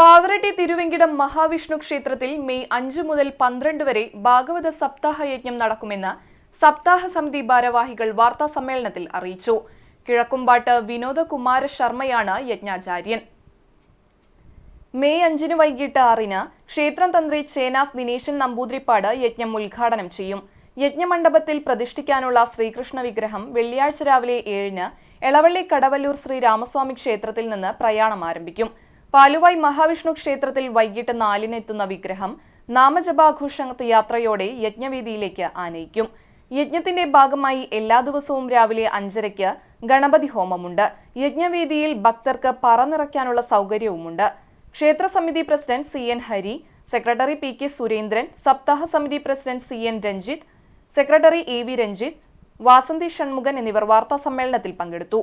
പാവറട്ടി തിരുവെങ്കിടം മഹാവിഷ്ണു ക്ഷേത്രത്തിൽ മെയ് അഞ്ച് മുതൽ പന്ത്രണ്ട് വരെ ഭാഗവത സപ്താഹ യജ്ഞം നടക്കുമെന്ന് സപ്താഹ സമിതി ഭാരവാഹികൾ വാർത്താ സമ്മേളനത്തിൽ അറിയിച്ചു. കിഴക്കുംപാട്ട് വിനോദകുമാര ശർമ്മയാണ് യജ്ഞാചാര്യൻ. മെയ് അഞ്ചിന് വൈകിട്ട് ആറിന് ക്ഷേത്രം തന്ത്രി ചേനാസ് ദിനേശൻ നമ്പൂതിരിപ്പാട് യജ്ഞം ഉദ്ഘാടനം ചെയ്യും. യജ്ഞമണ്ഡപത്തിൽ പ്രതിഷ്ഠിക്കാനുള്ള ശ്രീകൃഷ്ണ വിഗ്രഹം വെള്ളിയാഴ്ച രാവിലെ ഏഴിന് എളവള്ളി കടവല്ലൂർ ശ്രീരാമസ്വാമി ക്ഷേത്രത്തിൽ നിന്ന് പ്രയാണം ആരംഭിക്കും. പാലുവായ് മഹാവിഷ്ണു ക്ഷേത്രത്തിൽ വൈകിട്ട് നാലിന് എത്തുന്ന വിഗ്രഹം നാമജപാഘോഷ യാത്രയോടെ യജ്ഞവേദിയിലേക്ക് ആനയിക്കും. യജ്ഞത്തിന്റെ ഭാഗമായി എല്ലാ ദിവസവും രാവിലെ അഞ്ചരയ്ക്ക് ഗണപതി ഹോമമുണ്ട്. യജ്ഞവേദിയിൽ ഭക്തർക്ക് പറ നിറയ്ക്കാനുള്ള സൗകര്യവുമുണ്ട്. ക്ഷേത്ര സമിതി president C N Hari secretary P K Surendran സപ്താഹ സമിതി president C N Ranjith secretary A V Ranjith Vasanthi Shanmukhan എന്നിവർ വാർത്താ സമ്മേളനത്തിൽ പങ്കെടുത്തു.